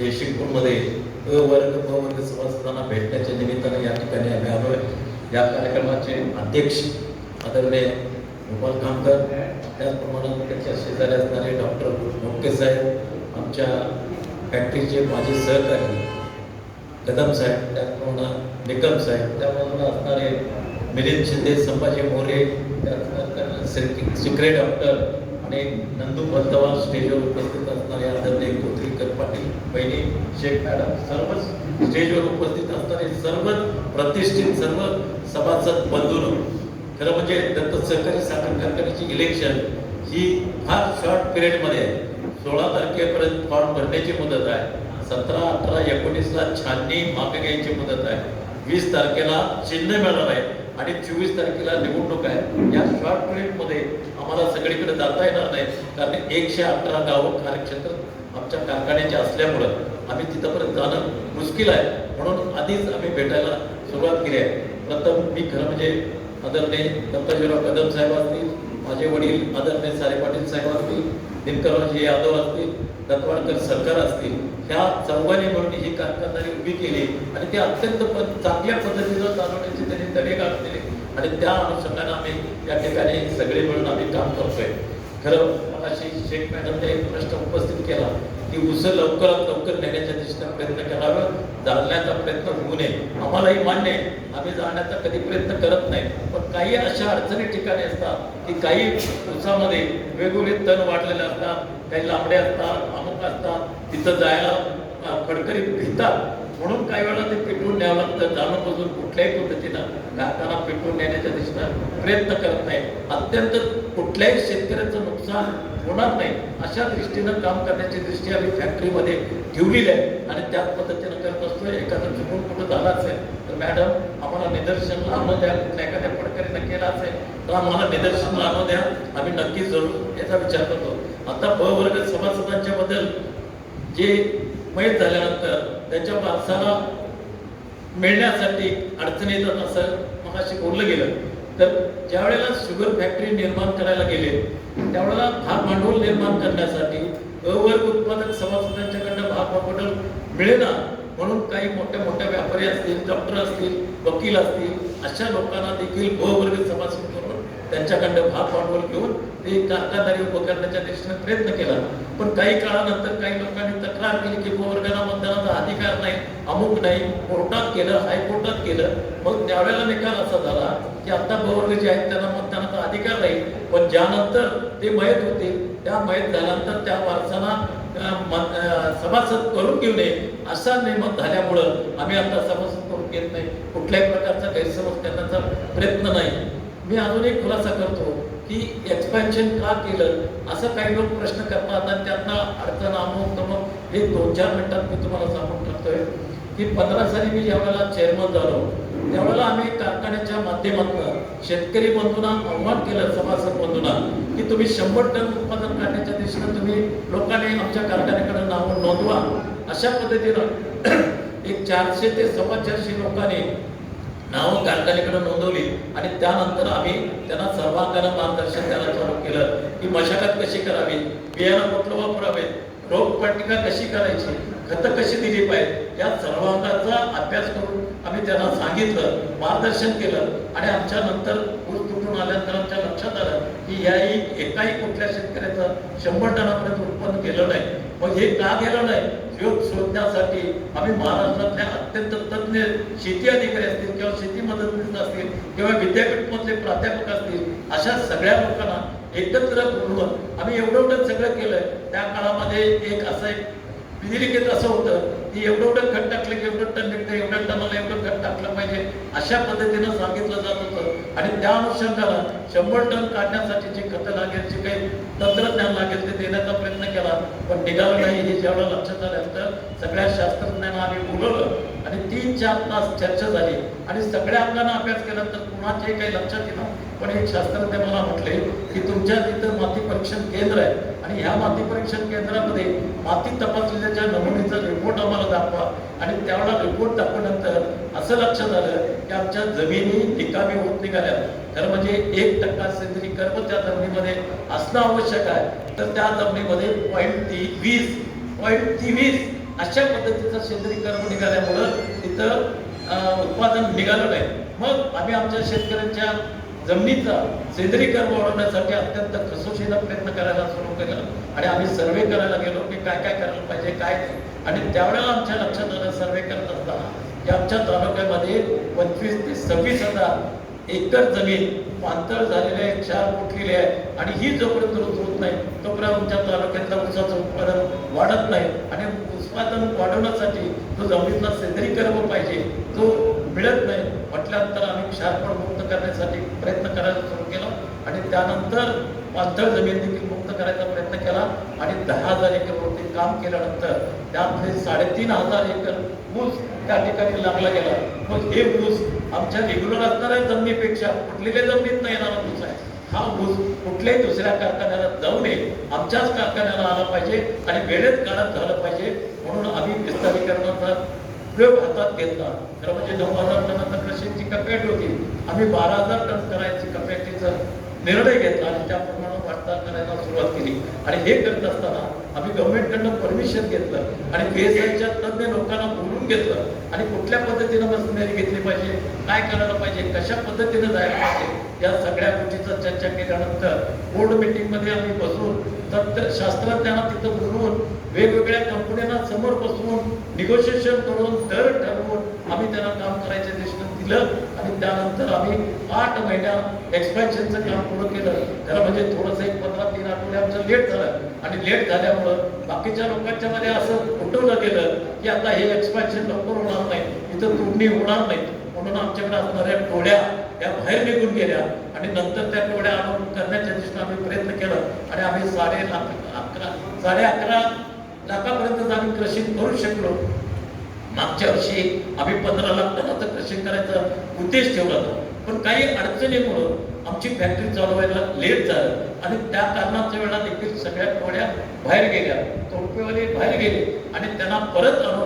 जयशिंगपूरमध्ये अ वर्ग ब वर्ग सभासदांना भेटण्याच्या निमित्ताने या ठिकाणी आम्ही आलो आहे या कार्यक्रमाचे अध्यक्ष आदरणीय गोपाल खामकर त्याचप्रमाणे त्याच्या शेजारी असणारे डॉक्टर मोके साहेब आमच्या फॅक्टरीचे माजी सहकारी कदम साहेब त्याचप्रमाणे निकम साहेब त्यामधून असणारे मिलिंद शिंदे संभाजी मोरे त्याचप्रमाणे सिक्रे डॉक्टर आणि नंदू बलदवा स्टेजवर उपस्थित असणारे आदरणीय कोथरीकर पाटील बहिणी शेख मॅडम सर्व स्टेजवर उपस्थित असणारे सर्व प्रतिष्ठित सर्व सभासद बंधून खरं म्हणजे दत्त सहकारी साखर कारखान्याची इलेक्शन ही फार शॉर्ट पिरियडमध्ये आहे. सोळा तारखेपर्यंत फॉर्म भरण्याची मुदत आहे. सतरा अठरा एकोणीसला छाननी मागे घ्यायची मुदत आहे. वीस तारखेला चिन्ह मिळणार आहे. आणि चोवीस तारखेला निवडणूक आहे. या शॉर्ट पिरियडमध्ये आम्हाला सगळीकडे जाता येणार नाही. कारण एकशे अठरा गावं कार्यक्षेत्र आमच्या कारखान्याचे असल्यामुळं आम्ही तिथंपर्यंत जाणं मुश्किल आहे. म्हणून आधीच आम्ही भेटायला सुरुवात केली आहे. प्रथम मी खरं म्हणजे आदरणीय दत्ताजीराव कदम साहेब असतील माझे वडील आदरणीय सारे पाटील साहेब असतील दिनकररावजी यादव असतील दत्तवाडकर सरकार असतील ह्या चौघांनी म्हणून ही कारखानदारी उभी केली आणि ते अत्यंत प- चांगल्या पद्धतीनं चालवण्याचे त्यांनी तडे दिले आणि त्या अनुषंगाने आम्ही या ठिकाणी सगळे मिळून आम्ही काम करतोय. खरं अशी शेख मॅडमने एक प्रश्न उपस्थित केला. की उस लवकरात लवकर नेण्याच्या दिशेने प्रयत्न करावा. जाण्याचा प्रयत्न होऊ नये. आम्हालाही मान्य आहे आम्ही जाण्याचा कधी प्रयत्न करत नाही. पण काही अशा अडचणी ठिकाणी असतात की काही उसामध्ये वेगवेगळे तण वाढलेले असतात काही लांबडे असतात अमुक असतात तिथं जायला खडकरी फडकरी भितात. म्हणून काही वेळा ते पेटवून न्यावं लागतं. जाणून बसून कुठल्याही पद्धतीनं कारखाना पेटवून नेण्याच्या दिशेनं प्रयत्न करत नाही. अत्यंत कुठल्याही शेतकऱ्याचं नुकसान होणार नाही. अशा दृष्टीनं काम करण्याची दृष्टी आम्ही फॅक्टरीमध्ये ठेवलेली आहे. आणि त्याच पद्धतीनं करत असतोय एखादं चुकून कुठं झालं असेल तर मॅडम आम्हाला निदर्शन आणू द्या. कुठल्या एखाद्या फडकरीनं केला असेल तर आम्हाला निदर्शन आणू द्या. आम्ही नक्कीच जरूर याचा विचार करतो. आता ब वर्ग सभासदांच्या बद्दल जे मयत झाल्यानंतर त्याच्या माणसाला मिळण्यासाठी अडचणी येतात असं मगाशी बोललं गेलं. तर ज्या वेळेला शुगर फॅक्टरी निर्माण करायला गेले त्यावेळेला भाग भांडवल निर्माण करण्यासाठी अवर्ग उत्पादक सभासदांच्याकडनं भाग भांडवल मिळेना. म्हणून काही मोठ्या मोठ्या व्यापारी असतील डॉक्टर असतील वकील असतील अशा लोकांना देखील अवर्ग सभासद त्यांच्याकडनं भाग भांडवल घेऊन ते कारखानदारी उभं करण्याच्या दृष्टीने प्रयत्न केला. पण काही काळानंतर काही लोकांनी तक्रार केली की गोवर्गाला मतदानाचा अधिकार नाही अमुक नाही कोर्टात केलं हायकोर्टात केलं. मग त्यावेळेला निकाल असा झाला की आता गोवर्ग जे आहेत त्यांना मतदानाचा अधिकार नाही. पण ज्यानंतर ते मयत होते त्या मयत झाल्यानंतर त्या वारसाला सभासद करून घेऊ नये असा नेमक झाल्यामुळं आम्ही आता सभासद करून घेत नाही. कुठल्याही प्रकारचा गैरसमज करण्याचा प्रयत्न नाही. मी अजून एक खुलासा करतो की एक्सपॅन्शन का केलं असं काही लोक प्रश्न करतात आणि त्यांना अडचण अमुक तमुक हे दोन चार मिनिटात मी तुम्हाला सांगून टाकतोय की पंधरा साली मी ज्यावेळेला चेअरमन झालो त्यावेळेला आम्ही कारखान्याच्या माध्यमातून शेतकरी बंधूंना आव्हान केलं सभासद बंधूंना की तुम्ही शंभर टन उत्पादन करण्याच्या दिशेनं तुम्ही लोकांनी आमच्या कारखान्याकडे नाव नोंदवा. अशा पद्धतीनं एक चारशे ते सव्वा चारशे लोकांनी नावं कारखान्याकडे नोंदवली. आणि त्यानंतर आम्ही त्यांना सर्वांगानं मार्गदर्शन द्यायला चालू केलं. की मशागत कशी करावी? बियाणं कुठलं वापरावे? रोगपट्टिका कशी करायची? खतं कशी दिली पाहिजे? या सर्वांगाचा अभ्यास करून आम्ही त्यांना सांगितलं मार्गदर्शन केलं. आणि आमच्या नंतर ऊस तुटून आल्यानंतर आमच्या लक्षात आलं की याही एकाही कुठल्या शेतकऱ्याचं शंभर टनापर्यंत उत्पन्न केलं नाही. मग हे का गेलं नाही? योग शोधण्यासाठी आम्ही महाराष्ट्रातल्या अत्यंत तज्ज्ञ शेती अधिकारी असतील किंवा शेती मदतनीस असतील किंवा विद्यापीठ मधले प्राध्यापक असतील अशा सगळ्या लोकांना एकत्र बोलवून आम्ही एवढं एवढं सगळं केलंय. त्या काळामध्ये एक असं एक विधिलिखित असं होतं की एवढं एवढं खत टाकलं की एवढं टन निघतं एवढ्या टनाला एवढं खत टाकलं पाहिजे अशा पद्धतीनं सांगितलं जात होतं. आणि त्या अनुषंगानं शंभर टन काढण्यासाठी जे खतं लागेल जे काही तंत्रज्ञान लागेल ते देण्याचा प्रयत्न केला. पण निघालं नाही हे जेवढं लक्षात आल्यानंतर सगळ्या शास्त्रज्ञांना आम्ही बोलवलं आणि तीन चार तास चर्चा झाली. आणि सगळ्या अंगांना अभ्यास केल्यानंतर कुणाच्याही काही लक्षात येणार पण एक शास्त्रज्ञ मला म्हटले की तुमच्या तिथं माती परीक्षण केंद्र आहे. आणि ह्या माती परीक्षण केंद्रामध्ये माती तपासलेल्या नमुनेचा रिपोर्ट आम्हाला दाखवा. आणि त्यावेळेला रिपोर्ट दाखवल्यानंतर असं लक्षात आलं की आमच्या जमिनी रिकामी होत निघाल्या. तर म्हणजे एक टक्का सेंद्रिय कर्म त्या जमिनीमध्ये असणं आवश्यक आहे. तर त्या जमिनीमध्ये पॉईंट ती वीस पॉईंट तेवीस अशा पद्धतीचं सेंद्रिय कर्म निघाल्यामुळं तिथं उत्पादन निघालं नाही. मग आम्ही आमच्या शेतकऱ्यांच्या जमिनीचा सेंद्रिय वाढवण्यासाठी अत्यंत कसोशीला प्रयत्न करायला सुरू केला. आणि आम्ही सर्वे करायला गेलो की काय काय करायला पाहिजे काय आणि त्यावेळेला आमच्या लक्षात आलं सर्वे करत असताना की आमच्या तालुक्यामध्ये पंचवीस ते सव्वीस हजार एकर जमीन पांतळ झालेली आहे क्षार फुटलेली आहे. आणि ही जोपर्यंत होत नाही तोपर्यंत आमच्या तालुक्यातलं ऊसाचं उत्पादन वाढत नाही. आणि उत्पादन वाढवण्यासाठी तो जमिनीला सेंद्रिय कर्म पाहिजे तो मिळत नाही. म्हटल्यानंतर आम्ही क्षारपण मुक्त करण्यासाठी प्रयत्न करायला सुरू केला आणि त्यानंतर पातळ जमीन देखील मुक्त करायचा प्रयत्न केला आणि दहा हजार एकरवरती काम केल्यानंतर त्यामध्ये साडेतीन हजार एकर ऊस त्या ठिकाणी लागला गेला. मग हे ऊस आमच्या रेग्युलर असणाऱ्या जमिनीपेक्षा कुठलेल्या जमिनीत येणारा ऊस आहे. हा ऊस कुठल्याही दुसऱ्या कारखान्याला जाऊ नये. आमच्याच कारखान्याला आला पाहिजे आणि वेळेत काळात झालं पाहिजे. म्हणून आम्ही विस्तारीकरणाचा उपयोग हातात घेतला. खरं म्हणजे नऊ हजार टनाचा क्रशिंगची कपॅट होती? आम्ही बारा हजार टन करायची कपॅटीचा निर्णय घेतला आणि त्याप्रमाणे वाटचाल करायला सुरुवात केली. आणि हे करत असताना आम्ही गव्हर्नमेंटकडनं परमिशन घेतलं आणि बीएसआयच्या तज्ज्ञ लोकांना बोलून घेतलं. आणि कुठल्या पद्धतीनं मशिनरी घेतली पाहिजे? काय करायला पाहिजे? कशा पद्धतीनं जायला पाहिजे? या सगळ्या गोष्टीचा चर्चा केल्यानंतर बोर्ड मिटिंगमध्ये आम्ही बसून तंत्र शास्त्रज्ञांना तिथं बोलवून वेगवेगळ्या कंपन्यांना समोर बसवून निगोशिएशन करून दर ठरवून आम्ही त्यांना काम करायचे दिसून दिलं आणि त्यानंतर आम्ही आठ महिन्यात एक्सपेन्शनचं काम पूर्ण केलं. त्याला म्हणजे थोडंसं एक पंधरा तीन आठवडे आमचं लेट झालं. आणि लेट झाल्यामुळं बाकीच्या लोकांच्या मध्ये असं उठवलं गेलं की आता हे एक्सपेन्शन लवकर होणार नाही. इथं तुडणी होणार नाही. म्हणून आमच्याकडे असणाऱ्या टोळ्या त्या बाहेर निघून गेल्या आणि नंतर त्या टोळ्या आणून करण्याच्या दृष्टीने आम्ही प्रयत्न केला आणि आम्ही साडे लाख अकरा साडे अकरा लाखापर्यंत आम्ही क्रशिंग करू शकलो. मागच्या वर्षी आम्ही पंधरा लाख टनाचं क्रशिंग करायचा उद्देश ठेवला होता. पण काही अडचणीमुळं आमची फॅक्टरी चालवायला लेट झालं आणि त्या कारणाच्या वेळा देखील सगळ्या टोळ्या बाहेर गेल्या. तोडपेवाले बाहेर गेले आणि त्यांना परत आणून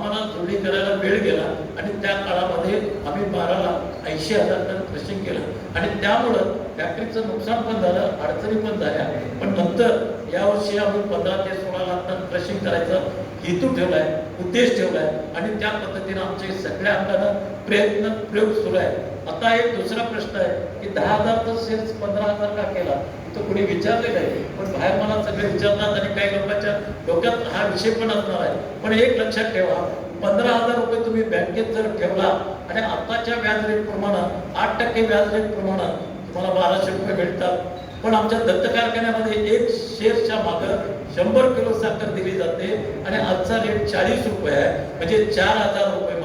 आम्हाला जोडी करायला वेळ गेला आणि त्या काळामध्ये आम्ही बारा लाख ऐंशी हजार टन क्रशिंग केलं. आणि त्यामुळं फॅक्टरीचं नुकसान पण झालं अडचणी पण झाल्या. पण नंतर यावर्षी आम्ही पंधरा ते सोळा लाख टन क्रशिंग करायचं हेतू ठेवलाय उद्देश ठेवलाय. आणि त्या पद्धतीनं आमचे सगळ्या अंगानं प्रयत्न प्रयोग सुरू आहे आता एक दुसरा प्रश्न आहे की दहा हजारचा सेल्स पंधरा हजार का केला? तो कोणी विचारले नाही पण बाहेर मला सगळे विचारतात आणि काही लोकांच्या डोक्यात हा विषय पण असणार आहे. पण एक लक्षात ठेवा पंधरा हजार रुपये तुम्ही बँकेत जर ठेवला आणि आताच्या व्याज रेट प्रमाणात आठ टक्के व्याज रेट प्रमाणात तुम्हाला बाराशे रुपये भेटतात. पण आमच्या दत्त कारखान्यामध्ये एक शेअरच्या मागं शंभर किलो साखर दिली जाते आणि आजचा रेट चाळीस रुपये आहे. म्हणजे चार हजार रुपये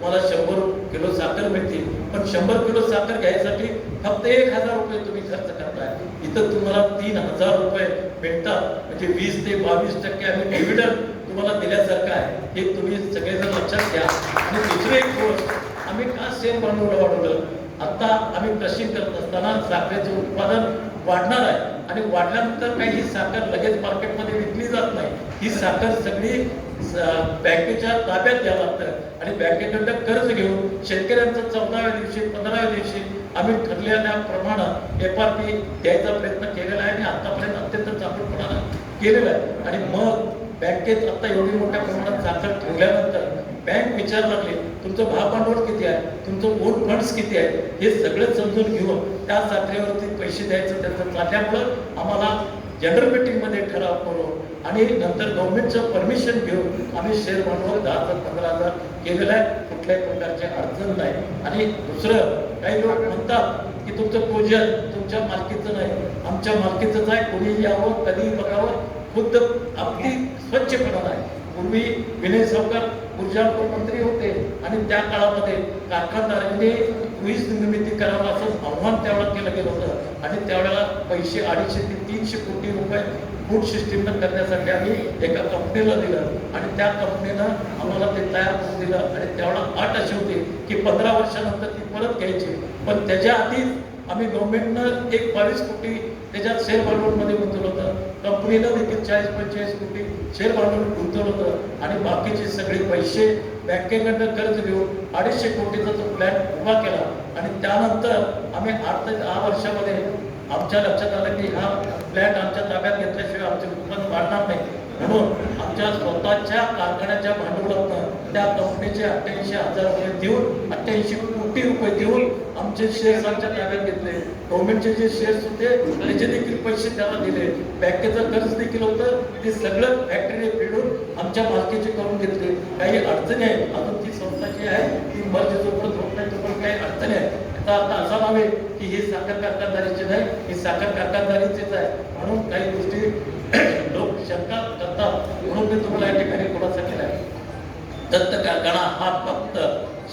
तुम्हाला शंभर किलो साखर मिळते पण शंभर किलो साखर घ्यायसाठी फक्त एक हजार रुपये तुम्ही खर्च करताय. इथं तुम्हाला तीन हजार रुपये भेटतात. म्हणजे वीस ते बावीस टक्के आम्ही डिव्हिडंड तुम्हाला दिल्यासारखं आहे. हे तुम्ही सगळेजण लक्षात घ्या. आणि दुसरी एक गोष्ट आम्ही का सेम भांडवल वाढवलं? आता आम्ही कृषी करत असताना साखरेचं उत्पादन वाढणार आहे. आणि वाढल्यानंतर काही ही साखर लगेच मार्केटमध्ये विकली जात नाही. ही साखर सगळी बँकेच्या ताब्यात घ्यावं लागतं. आणि बँकेकडनं कर्ज घेऊन शेतकऱ्यांचं चौदाव्या दिवशी पंधराव्या दिवशी आम्ही ठरलेल्याप्रमाणे एफ आर पी द्यायचा प्रयत्न केलेला आहे आणि आतापर्यंत अत्यंत चांगलपणानं केलेला आहे. आणि मग बँकेत आता एवढी मोठ्या प्रमाणात साखर ठेवल्यानंतर बँक विचार लागले तुमचं भागभांडवल किती आहे? तुमचं ओन फंड्स किती आहे? हे सगळं समजून घेऊन त्या साखरेवरती पैसे द्यायचं त्यांचं चालल्यामुळं आम्हाला जनरल मीटिंगमध्ये ठराव करून आणि नंतर गव्हर्नमेंटचं परमिशन घेऊन आम्ही शेअर भांडवल दहा हजार पंधरा हजार केलेलं आहे. कुठल्याही प्रकारची अडचण नाही. आणि दुसरं काही लोक म्हणतात की तुमचं पूजन तुमच्या मालकीचं नाही. आमच्या मालकीचंच आहे कोणी यावं कधी बघावं. खुद्द अगदी स्वच्छपणा आहे पूर्वी विनय सावकार ऊर्जा मंत्री होते. आणि त्या काळामध्ये कारखानदारांनी वीज निर्मिती करावं असं आव्हान त्यावेळेला केलं गेलं होतं. आणि त्यावेळेला पैसे अडीचशे ते तीनशे कोटी रुपये फूड सिस्टीमनं करण्यासाठी आम्ही एका कंपनीला दिलं. आणि त्या कंपनीनं आम्हाला ते तयार करून दिलं. आणि त्यावेळेला अट अशी होती की पंधरा वर्षानंतर ती परत घ्यायची. पण त्याच्या आधीच आम्ही गव्हर्नमेंटनं एक बावीस कोटी त्याच्यात शेअर भांडवलमध्ये गुंतवलं होतं. कंपनीनं देखील चाळीस पंचेचाळीस कोटी शेअर भांडवल गुंतवलं होतं. आणि बाकीचे सगळे पैसे बँकेकडनं कर्ज घेऊन अडीचशे कोटीचा तो प्लॅन उभा केला. आणि त्यानंतर आम्ही आठ ते दहा वर्षामध्ये आमच्या लक्षात आलं की हा प्लॅन आमच्या ताब्यात घेतल्याशिवाय आमचे उत्पन्न वाढणार नाही. म्हणून आमच्या स्वतःच्या कारखान्याच्या भांडवलातनं त्या कंपनीचे अठ्ठ्याऐंशी हजार रुपये देऊन अठ्ठ्याऐंशी कोटी रुपये देऊन आमचे शेअर्स आमच्या ताब्यात घेतले. गव्हर्नमेंटचे जे शेअर्स होते त्याचे देखील पैसे त्याला दिले. बँकेचं कर्ज देखील होतं. ते सगळं फॅक्टरी फेडून आमच्या मालकीचे करून घेतले. काही अडचणी आहेत. अजून ती संस्था जी आहे ती मर्ज जोपर्यंत होत नाही तोपर्यंत काही अडचणी आहेत. आता आता असा नव्हे की हे साखर कारखानदारीचे नाही हे साखर कारखानदारीचेच आहे. म्हणून काही गोष्टी लोक शंका करतात. म्हणून मी तुम्हाला या ठिकाणी खुलासा आहे. दत्त कारखाना हा फक्त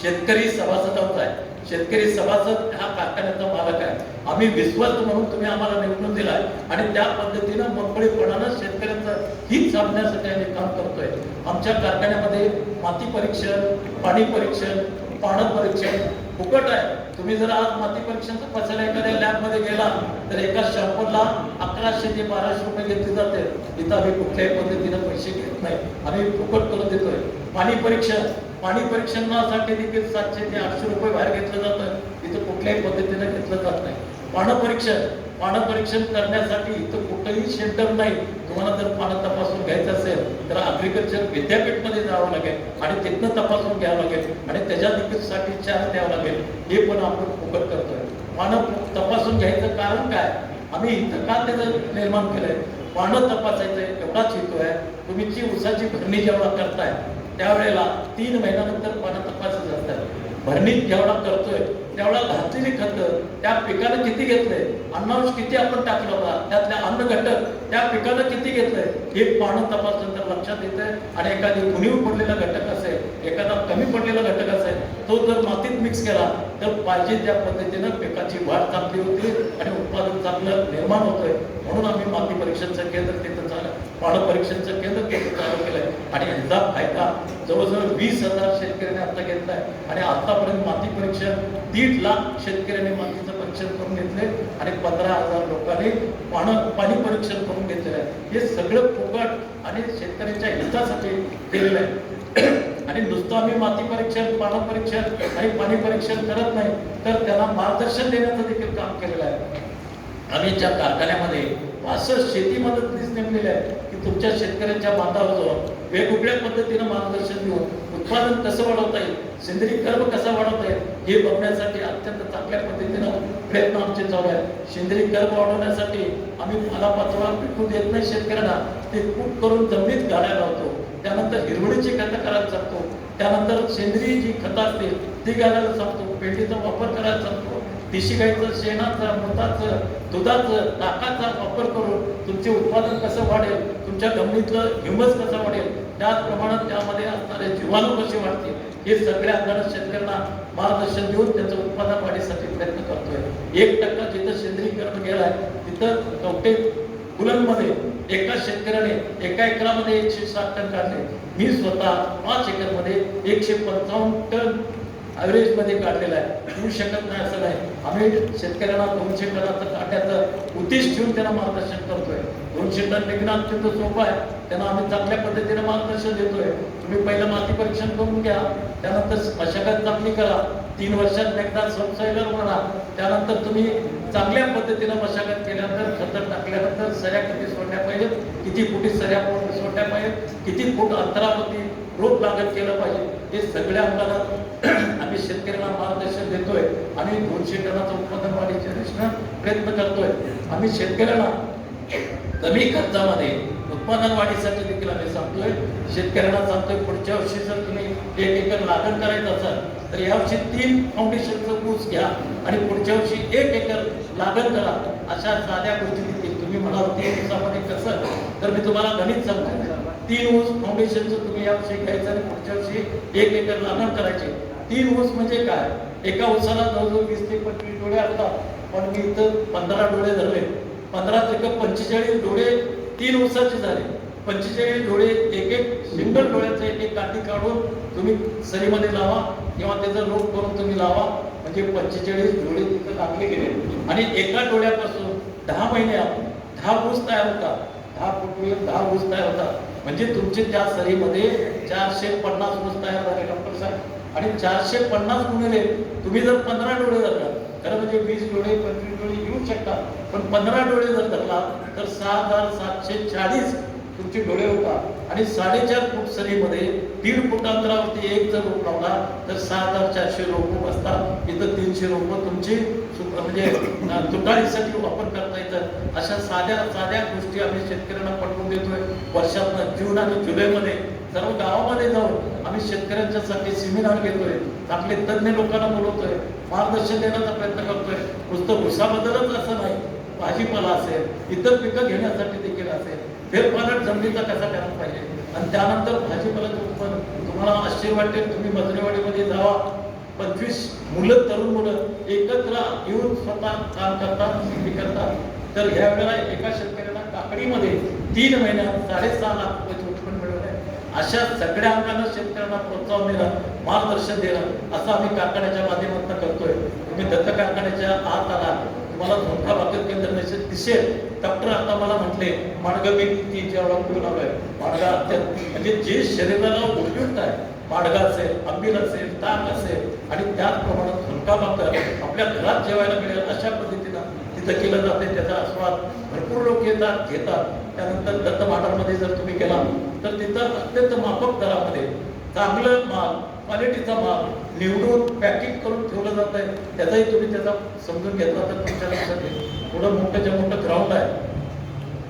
शेतकरी सभासदांचा आहे. शेतकरी सभासद हा कारखान्याचा मालक आहे. आम्ही विश्वस्त म्हणून तुम्ही आम्हाला निवडून दिलाय आणि त्या पद्धतीनं मोकळीपणानं शेतकऱ्यांचं हित साधण्यासाठी आम्ही काम करतोय. आमच्या कारखान्यामध्ये माती परीक्षण पाणी परीक्षण पाणी परीक्षण फुकट आहे. तुम्ही जर आज माती परीक्षण पसायला एखाद्या लॅबमध्ये गेला तर एका शॅम्पूला अकराशे ते बाराशे रुपये घेतले जाते. इथं आम्ही कुठल्याही पद्धतीनं पैसे घेत नाही. आम्ही फुकट करून देतोय. पाणी परीक्षण पाणी परीक्षणासाठी देखील सातशे ते आठशे रुपये बाहेर घेतलं जातं इथं कुठल्याही पद्धतीनं घेतलं जात नाही. पाणी परीक्षण परीक्षण करण्यासाठी इथं कुठंही सेंटर नाही. तुम्हाला जर पानं तपासून घ्यायचं असेल तर अग्रिकल्चर विद्यापीठमध्ये जावं लागेल आणि तिथनं तपासून घ्यावं लागेल आणि त्याच्या निकटसाठी साठी चार्ज द्यावं लागेल. हे पण आपण फुकट करतोय. पानं तपासून घ्यायचं कारण काय? आम्ही इथं का त्याचं निर्माण केलंय? पानं तपासायचं एवढाच हेतू आहे. तुम्ही जी ऊसाची भरणी जेव्हा करताय त्यावेळेला तीन महिन्यानंतर पानं तपासत असतात. भरणी जेवढा करतोय त्यावेळेला घातलेली खत त्या पिकानं किती घेतलंय? अन्नांश किती आपण टाकलं होता त्यातल्या अन्न घटक त्या पिकानं किती घेतलंय? हे पाहणं तपासल्यानंतर लक्षात येतंय. आणि एखादी उणीव पडलेला घटक असेल एखादा कमी पडलेला घटक असेल तो जर मातीत मिक्स केला तर पाहिजे त्या पद्धतीनं पिकाची वाढ चांगली होती आणि उत्पादन चांगलं निर्माण होतंय. म्हणून आम्ही माती परीक्षणचं केंद्र तिथं झालं पाणी परीक्षणचं केंद्र तिथं चालू केलंय. आणि ह्याचा फायदा जवळजवळ वीस हजार शेतकऱ्यांनी आता घेतलाय. आणि आतापर्यंत माती परीक्षण दीड लाख शेतकऱ्यांनी मातीचं परीक्षण करून घेतले आणि पंधरा हजार लोकांनी पाण पाणी परीक्षण करून घेतलेलं आहे. हे सगळं फुकट आणि शेतकऱ्यांच्या हितासाठी केलेलं आहे. आणि नुसतं आम्ही माती परीक्षण पाणी परीक्षण आणि पाणी परीक्षण करत नाही तर त्यांना मार्गदर्शन देण्याचं देखील काम केलेलं आहे. आम्ही ज्या कारखान्यामध्ये पासष्ट शेती मदतनीस नेमलेले आहे की तुमच्या शेतकऱ्यांच्या बांधावर जाऊन वेगवेगळ्या पद्धतीनं मार्गदर्शन देऊन उत्पादन कसं वाढवता येईल सेंद्रिय कर्म कसा वाढवता येईल हे बघण्यासाठी अत्यंत चांगल्या पद्धतीनं प्रयत्न आमचे चालू आहेत. सेंद्रिय कर्म वाढवण्यासाठी आम्ही पालापाचोळा पिकू देत नाही शेतकऱ्यांना ते कूट करून जमिनीत गाड्या लावतो. त्यानंतर हिरवळीची खतं करायला सांगतो. त्यानंतर सेंद्रिय जी खतं असतील ती घालायला सांगतो. पेंडीचा वापर करायला सांगतो. देशी गाईचं शेणाचं मताचं दुधाचं ताकाचा वापर करून तुमचे उत्पादन कसं वाढेल तुमच्या जमिनीतलं ह्युमस कसं वाढेल त्याच प्रमाणात त्यामध्ये असणारे जीवाणू कसे वाढतील हे सगळ्या अंगाने शेतकऱ्यांना मार्गदर्शन देऊन त्याचं उत्पादन वाढीसाठी प्रयत्न करतोय. एक टक्का जिथं सेंद्रीकरण गेलाय तिथं कवटे मुलांमध्ये एका शेतकऱ्याने एका एकरामध्ये एकशे साठ टन काढले. मी स्वतः पाच एकरमध्ये एकशे पंचावन्न टन ॲव्हरेजमध्ये काढलेला आहे. होऊ शकत नाही असं नाही. आम्ही शेतकऱ्यांना दोनशे टनाचं काढण्याचं उद्देश ठेवून त्यांना मार्गदर्शन करतोय. दोनशे टन निघणं अत्यंत सोपं आहे. त्यांना आम्ही चांगल्या पद्धतीने मार्गदर्शन देतोय. तुम्ही पहिलं माती परीक्षण करून घ्या. त्यानंतर मशागत चांगली करा. तीन वर्षात एकदा सबसॉयलर म्हणा. त्यानंतर तुम्ही चांगल्या पद्धतीनं मशागत केल्यानंतर खतर टाकल्यानंतर सऱ्या किती सोडल्या पाहिजेत? किती फुटी सऱ्या सोडल्या पाहिजेत? किती फूट अंतरावरती रोप लागत केलं पाहिजे. हे सगळ्या अंगाला आम्ही शेतकऱ्यांना मार्गदर्शन देतोय आणि दोनशे टनाचं उत्पादन वाढीच्या दिशेनं प्रयत्न करतोय. आम्ही शेतकऱ्यांना कमी खर्चामध्ये उत्पादन वाढीसाठी देखील आम्ही सांगतोय. शेतकऱ्यांना सांगतोय पुढच्या वर्षी जर तुम्ही एक एकर लागण करायचं असाल तर यावर्षी तीन फाउंडेशनचं ऊस घ्या आणि पुढच्या वर्षी एक एकर लागण करा. अशा साध्या गोष्टी देखील तुम्ही म्हणाल. तीन दिवसामध्ये कसं? तर मी तुम्हाला गणित सांगतो तीन ऊस फाउंडेशनचं तुम्ही याविषयी घ्यायचं आणि पुढच्या वर्षी एक एकर लागण करायचे. तीन ऊस म्हणजे काय? एका ऊसाला जवळजवळ वीस ते पंचवीस डोळे असतात. पण मी इथं पंधरा डोळे धरले. पंधरा ते पंचेचाळीस डोळे तीन ऊसाचे झाले. पंचेचाळीस डोळे एक एक सिंगल डोळ्याचे एक एक काठी काढून तुम्ही सरीमध्ये लावा किंवा त्याचा लोक करून तुम्ही लावा. म्हणजे पंचेचाळीस डोळे तिथं लागले गेले. आणि एका डोळ्यापासून दहा महिन्यात दहा ऊस तयार होतात. दहा फुट दहा ऊस तयार होतात. म्हणजे तुमचे त्या सरीमध्ये चारशे पन्नास ऊस तयार झाले डॉक्टर साहेब. आणि चारशे पन्नास गुणिले तुम्ही जर पंधरा डोळे धरला खरं म्हणजे वीस डोळे पंचवीस डोळे येऊ शकतात पण पंधरा डोळे जर धरला तर सहा हजार सातशे चाळीस तुमचे डोळे होता आणि साडेचार फूट सरीमध्ये दीड फूट अंतरावरती एक जर रोप लावला तर सहा हजार चारशे रोप बसतात. इथं तीनशे रोप तुमची म्हणजे दुकाळीसाठी तुटाळीसाठी वापर करता येतात. अशा साध्या साध्या गोष्टी आम्ही शेतकऱ्यांना पटवून देतोय. वर्षातनं जून आणि जुलैमध्ये सर्व गावामध्ये जाऊन आम्ही शेतकऱ्यांच्यासाठी सेमिनार घेतोय. आपले तज्ज्ञ लोकांना बोलवतोय. मार्गदर्शन देण्याचा प्रयत्न करतोय. नुसतं भुसाबद्दलच असं नाही. भाजीपाला असेल इतर पिकं घेण्यासाठी देखील असेल. फेरफारट जमिनीचा कसा करायला पाहिजे? आणि त्यानंतर भाजीपाल्याचं उत्पन्न तुम्हाला आश्चर्य वाटेल तुम्ही मजरेवाडीमध्ये जावा. पंचवीस मुलं तरुण मुलं एकत्र येऊन स्वतः काम करतात शेती करतात. तर ह्या वेळेला एका शेतकऱ्याला काकडीमध्ये तीन महिन्यात साडेसहा लाख रुपयाचे उत्पन्न मिळवलं आहे. अशा सगळ्या अंगानं शेतकऱ्यांना प्रोत्साहन देणं मार्गदर्शन देणं असं आम्ही कारखान्याच्या माध्यमातून करतोय. तुम्ही दत्त कारखान्याच्या आत आला तुम्हाला झोंका बागत केंद्र निश्चित दिसेल. डॉक्टर आता मला म्हटले माडगा मी ती जेवढा आलोय माडगा अत्यंत म्हणजे जे शरीराला उपयुक्त आहे माडगा असेल आंबील असेल ताक असेल आणि त्याच प्रमाणात झुणका भाकर आपल्या घरात जेवायला मिळेल अशा पद्धतीनं तिथं केलं जाते त्याचा आस्वाद भरपूर लोक येतात घेतात. त्यानंतर दत्त माठामध्ये जर तुम्ही केला तर तिथं अत्यंत माफक दरामध्ये चांगलं माल क्वालिटीचा माल निवडून पॅकिंग करून ठेवलं जात आहे. त्याचाही तुम्ही त्याचा समजून घेतला तर तुमच्या लक्षात येईल. पुढं मोठं मोठं ग्राउंड आहे.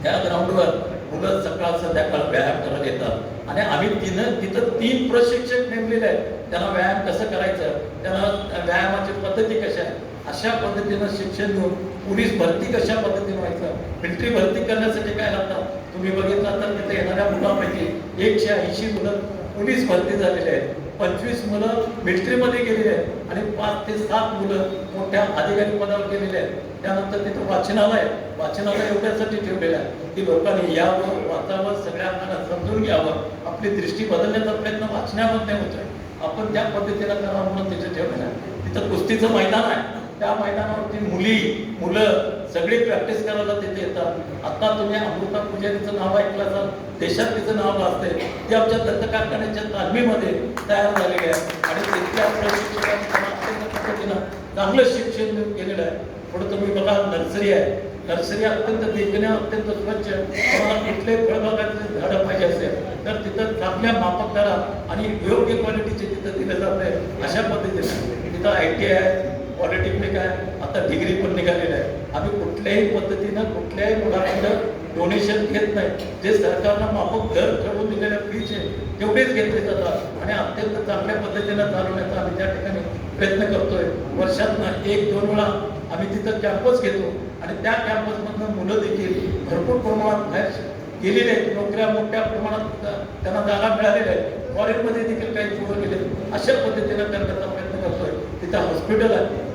त्या ग्राउंडवर मुलं सकाळ संध्याकाळ व्यायाम करायला येतात. आणि आम्ही तिनं तिथं तीन प्रशिक्षक नेमलेले आहेत. त्यांना व्यायाम कसं करायचं? त्यांना व्यायामाची पद्धती कशा आहे? अशा पद्धतीनं शिक्षण देऊन पोलीस भरती कशा पद्धतीने व्हायचं? मिलिटरी भरती करण्यासाठी काय लागतात तुम्ही बघितलं तर तिथे येणाऱ्या मुलांपैकी एकशे ऐंशी मुलं पोलीस भरती झालेले आहेत. पंचवीस मुलं मिलिटरीमध्ये गेलेली आहेत आणि पाच ते सात मुलं मोठ्या अधिकारी पदावर गेलेले आहेत. त्यानंतर तिथं वाचनालय वाचनालय एवढ्यासाठी ठेवलेलं आहे की लोकांनी यावं वाचावं सगळ्या समजून घ्यावं. आपली दृष्टी बदलण्याचा प्रयत्न वाचण्यामध्ये होतोय. आपण त्या पद्धतीला करावं म्हणून तिथे ठेवलेलं आहे. तिथं कुस्तीचं मैदान आहे. त्या मैदानावरती मुली मुलं सगळी प्रॅक्टिस करायला तिथे येतात. आता तुम्ही अमृता पुजारीचं नाव ऐकलं असाल देशात तिचं नाव गाजते ते आमच्या दत्तकारखान्याच्या तालमीमध्ये तयार झालेले आहे आणि तिथल्या प्रशिक्षकांनी पद्धतीनं चांगलं शिक्षण देऊन केलेलं आहे. पुढे तुम्ही बघा नर्सरी आहे. नर्सरी अत्यंत देखण्या अत्यंत स्वच्छ तुम्हाला कुठल्याही फळबागाचे झाडं पाहिजे असेल तर तिथं चांगल्या माफक करा आणि योग्य क्वालिटीचे तिथं दिलं जात आहे अशा पद्धतीने. तिथं आय टी आय पॉलिटेक्निक आहे आता डिग्री पण निघालेलं आहे. आम्ही कुठल्याही पद्धतीनं कुठल्याही मुलाकडं डोनेशन घेत नाही. जे सरकारनं माफक दर ठरवून दिलेल्या फीचे तेवढेच घेतले जातात. आणि अत्यंत चांगल्या पद्धतीनं चालवण्याचा आम्ही त्या ठिकाणी प्रयत्न करतोय. वर्षातनं एक दोन वेळा आम्ही तिथं कॅम्पस घेतो. आणि त्या कॅम्पसमधनं मुलं देखील भरपूर प्रमाणात बाहेर गेलेले आहेत. नोकऱ्या मोठ्या प्रमाणात त्यांना जागा मिळालेल्या आहेत. फॉरेनमध्ये देखील काही पुढे गेले अशा पद्धतीनं करण्याचा प्रयत्न करतोय. तिथं हॉस्पिटल आहे.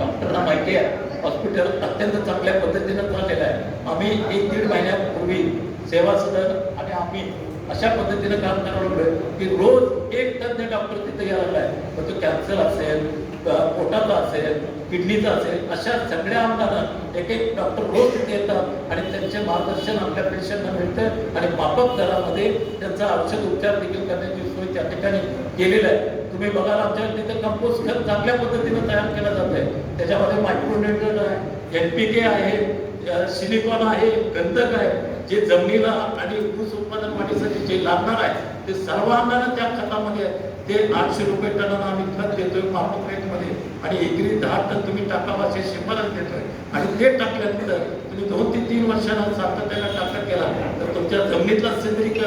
डॉक्टरना माहिती आहे हॉस्पिटल अत्यंत चांगल्या पद्धतीनं चाललेलं आहे. आम्ही एक दीड महिन्यापूर्वी सेवा सदन आणि आम्ही अशा पद्धतीनं काम करायला लागलोय की रोज एक तज्ञ डॉक्टर तिथे यायला आहे मग तो कॅन्सर असेल पोटाचा असेल किडनीचा असेल अशा सगळ्या अंगानं एक एक डॉक्टर रोज तिथे येतात आणि त्यांचे मार्गदर्शन आपल्या पेशंटना मिळतं आणि माफक दरामध्ये त्यांचा औषध उपचार देखील करण्याची सोय त्या ठिकाणी केलेलं आहे. तुम्ही बघा आमच्या तिथे कंपोस्ट खत चांगल्या पद्धतीनं तयार केलं जात आहे. त्याच्यामध्ये मायक्रोन्युट्रन आहे एनपीके आहे सिलिकॉन आहे गंधक आहे. जे जमिनीला आणि ऊस उत्पादन वाढीसाठी जे लागणार आहे ते सर्वांना त्या खतामध्ये आहे ते आठशे रुपये टनानं आम्ही खत देतोय माफक रेटमध्ये आणि एकरी दहा टन तुम्ही टाकावा अशी शिफारस देतोय. आणि ते टाकल्यानंतर तुम्ही दोन ते तीन वर्षांना सातत्याला टाकत केला तर तुमच्या जमिनीतला सेंद्रिय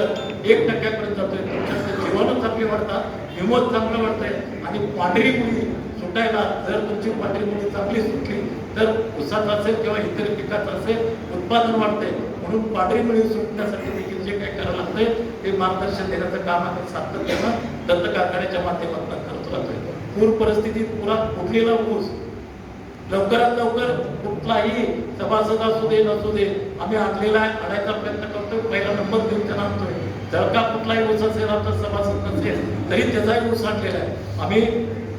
एक टक्क्यापर्यंत जातोय तुमच्या सोनं चांगली वाढतात हिमत चांगलं वाढतंय आणि पांढरी मुळी सुटायला जर तुमची पांढरी मुळी चांगली सुटली तर ऊसाचं असेल किंवा इतर पिकाचं असेल उत्पादन वाढते म्हणून पांढरी मुळी सुटण्यासाठी देखील जे काही करायला लागतंय ते मार्गदर्शन देण्याचं काम आम्ही सातत्यानं दत्त कारखान्याच्या माध्यमातून करत राहतोय. पूर परिस्थितीत पुरात फुटलेला ऊस लवकरात लवकर कुठलाही सभासद असू दे नसू दे आम्ही आणलेला आहे आणायचा प्रयत्न करतोय पहिला नंबर देऊन त्यांना आणतोय. जर कुठलाही ऊस असेल आता सभासद नसेल तरी त्याचाही ऊस आणलेला आहे. आम्ही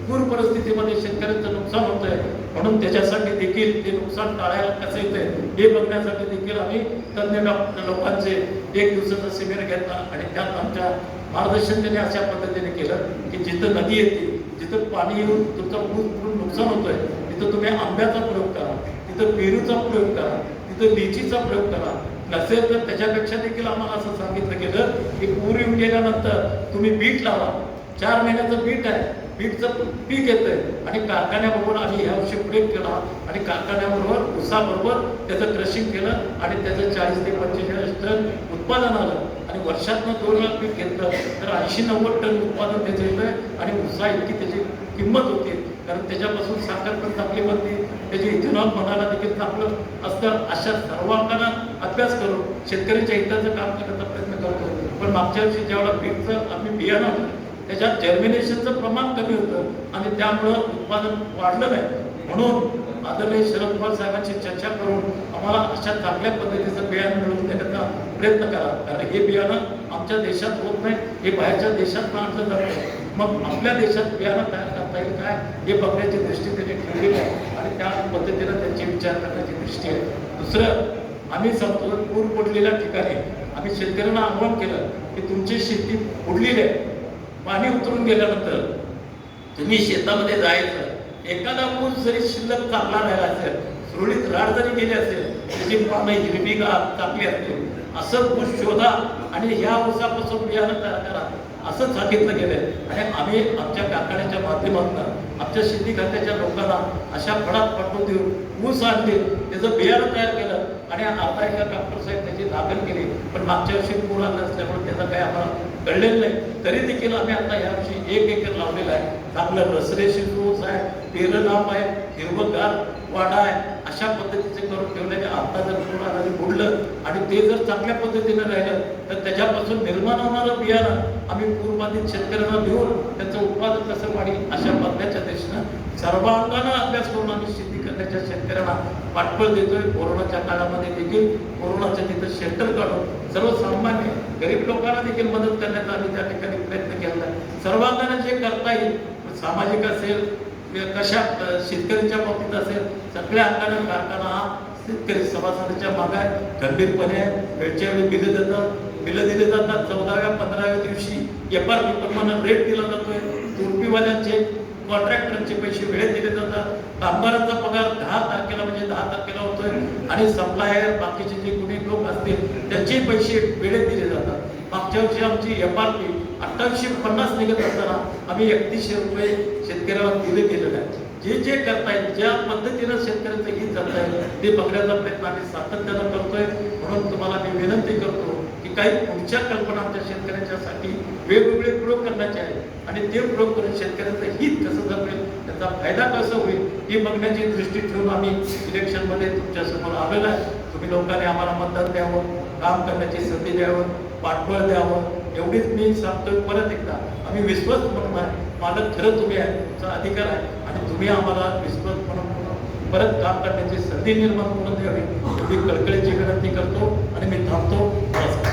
पूर परिस्थितीमध्ये शेतकऱ्यांचं नुकसान होतंय. म्हणून त्याच्यासाठी देखील ते नुकसान टाळायला कसं येतंय हे बघण्यासाठी देखील आम्ही तज्ञ डॉक्टर लोकांचे एक दिवसाचं शिबिर घेतला आणि त्यात आमच्या मार्गदर्शन त्यांनी अशा पद्धतीने केलं की जिथं नदी येते जिथं पाणी येऊन तुमचं ऊस पूर्ण नुकसान होतोय तिथं तुम्ही आंब्याचा प्रयोग करा तिथं पेरूचा प्रयोग करा तिथं लिचीचा प्रयोग करा नसेल तर त्याच्यापेक्षा देखील आम्हाला असं सांगितलं गेलं की पूर येऊन गेल्यानंतर तुम्ही बीट लावा. चार महिन्याचं बीट आहे. बीटचं पीक येतंय. आणि कारखान्याबरोबर आम्ही यावर्षी वर्षी केला. आणि कारखान्याबरोबर उसाबरोबर त्याचं क्रशिंग केलं. आणि त्याचं चाळीस ते पंचेचाळीस टन उत्पादन आलं. आणि वर्षातनं दोन लाख पीक घेतलं. तर ऐंशी नव्वद टन उत्पादन त्याचं येतं आणि उसा इतकी त्याची किंमत होती. कारण त्याच्यापासून साखर पण चांगली बनते. त्याचे इथेनॉल बनायला देखील चांगलं असतं. अशा सर्वांना अभ्यास करून शेतकऱ्याच्या हिताचं काम करण्याचा प्रयत्न करतो पण मागच्या वर्षी ज्यावेळेला बीटचं आम्ही बियाणं होतं त्याच्यात जर्मिनेशनचं प्रमाण कमी होतं आणि त्यामुळं उत्पादन वाढलं नाही. म्हणून आदरणीय शरद पवार साहेबांची चर्चा करून आम्हाला अशा चांगल्या पद्धतीचं बियाणं मिळवून देण्याचा प्रयत्न करा. कारण हे बियाणं आमच्या देशात होत नाही हे बाहेरच्या देशात आणलं जातं. मग आपल्या देशात बियाणं तयार करता काय? हे बघण्याची दृष्टी त्यांनी ठेवलेली आहे. आणि त्या पद्धतीनं त्यांची विचार करण्याची दृष्टी आहे. दुसरं आम्ही सांगतो पूर पडलेल्या ठिकाणी आम्ही शेतकऱ्यांना आव्हान केलं की तुमची शेती उडलेली आहे. पाणी उतरून गेल्यानंतर तुम्ही शेतामध्ये जायचं एखादा ऊस जरी शिल्लक कापला राहिला असेल सुरळीत राड जरी गेली असेल त्याची पानं हिरवी कापली असतील. असं ऊस शोधा आणि ह्या ऊसापासून बियाणं तयार करा. असं सांगितलं गेलंय. आणि आम्ही आमच्या कारखान्याच्या माध्यमातून आमच्या शेती खात्याच्या लोकांना अशा फळात पाठवून देऊन ऊस आणली. त्याचं बियाणं तयार केलं आणि आता एका डॉक्टर साहेब त्याची लागण केली पण मागच्या वर्षी पूर आला असल्यामुळे त्याचा काही आम्हाला कळलेलं नाही. तरी देखील आम्ही आता यावर्षी एक एकर लावलेला आहे. चांगलं रसरेशीर रोज आहे पेरं लांब आहे हिरवगार वाडा आहे. अशा पद्धतीचे करून ठेवल्याने आता जर कोणाला आणि बुडलं आणि ते जर चांगल्या पद्धतीनं राहिलं तर त्याच्यापासून निर्माण होणारं बियाणं आम्ही पूरबाधित शेतकऱ्यांना देऊन त्याचं उत्पादन कसं वाढेल अशा बघण्याच्या दृष्टीनं सर्वांगानं अभ्यास करून आम्ही शेती करण्याच्या शेतकऱ्याला पाठबळ देतोय. कोरोनाच्या काळामध्ये देखील कोरोनाच्या तिथं शेल्टर काढून सर्वसामान्य गरीब लोकांना देखील मदत करण्याचा आम्ही त्या ठिकाणी प्रयत्न केला सर्वांना जे करता येईल सामाजिक असेल कशा शेतकऱ्यांच्या बाबतीत असेल सगळ्या अंगाने कारखाना हा शेतकरी सभासदाच्या मागे गंभीरपणे वेळच्या वेळी बिलं देतात. बिलं दिले जातात. चौदाव्या पंधराव्या दिवशी एफ आर रेट दिला जातोय. तुरपीवाल्यांचे कॉन्ट्रॅक्टरचे पैसे वेळेत दिले जातात. कामगारांचा पगार दहा तारखेला म्हणजे दहा तारखेला होतोय आणि सप्लायर बाकीचे जे कुणी लोक असतील त्यांचे पैसे वेळेत दिले जातात. मागच्या वर्षी आमची एफ आर पी अठ्ठावीसशे पन्नास निघत असताना आम्ही एकतीसशे रुपये शेतकऱ्याला दिले गेलेले आहे जे जे करतायत ज्या पद्धतीनं शेतकऱ्यांचं हित जात आहे ते बघण्याचा प्रयत्न आम्ही सातत्यानं करतोय. म्हणून तुम्हाला मी विनंती करतो काही पुढच्या कल्पना आमच्या शेतकऱ्यांच्यासाठी वेगवेगळे प्रयोग करण्याचे आहेत. आणि ते प्रयोग करून शेतकऱ्यांचं हित कसं जपेल त्याचा फायदा कसा होईल हे बघण्याची दृष्टी ठेवून आम्ही इलेक्शनमध्ये तुमच्यासमोर आलेलो आहे. तुम्ही लोकांनी आम्हाला मतदान द्यावं काम करण्याची संधी द्यावं पाठबळ द्यावं एवढीच मी सांगतोय परत एकदा. आम्ही विश्वास म्हणून आहे. मालक खरं तुम्ही आहे तुमचा अधिकार आहे. आणि तुम्ही आम्हाला विश्वास म्हणून परत काम करण्याची संधी निर्माण करून द्यावी. एवढी कळकळीची विनंती करतो आणि मी थांबतो.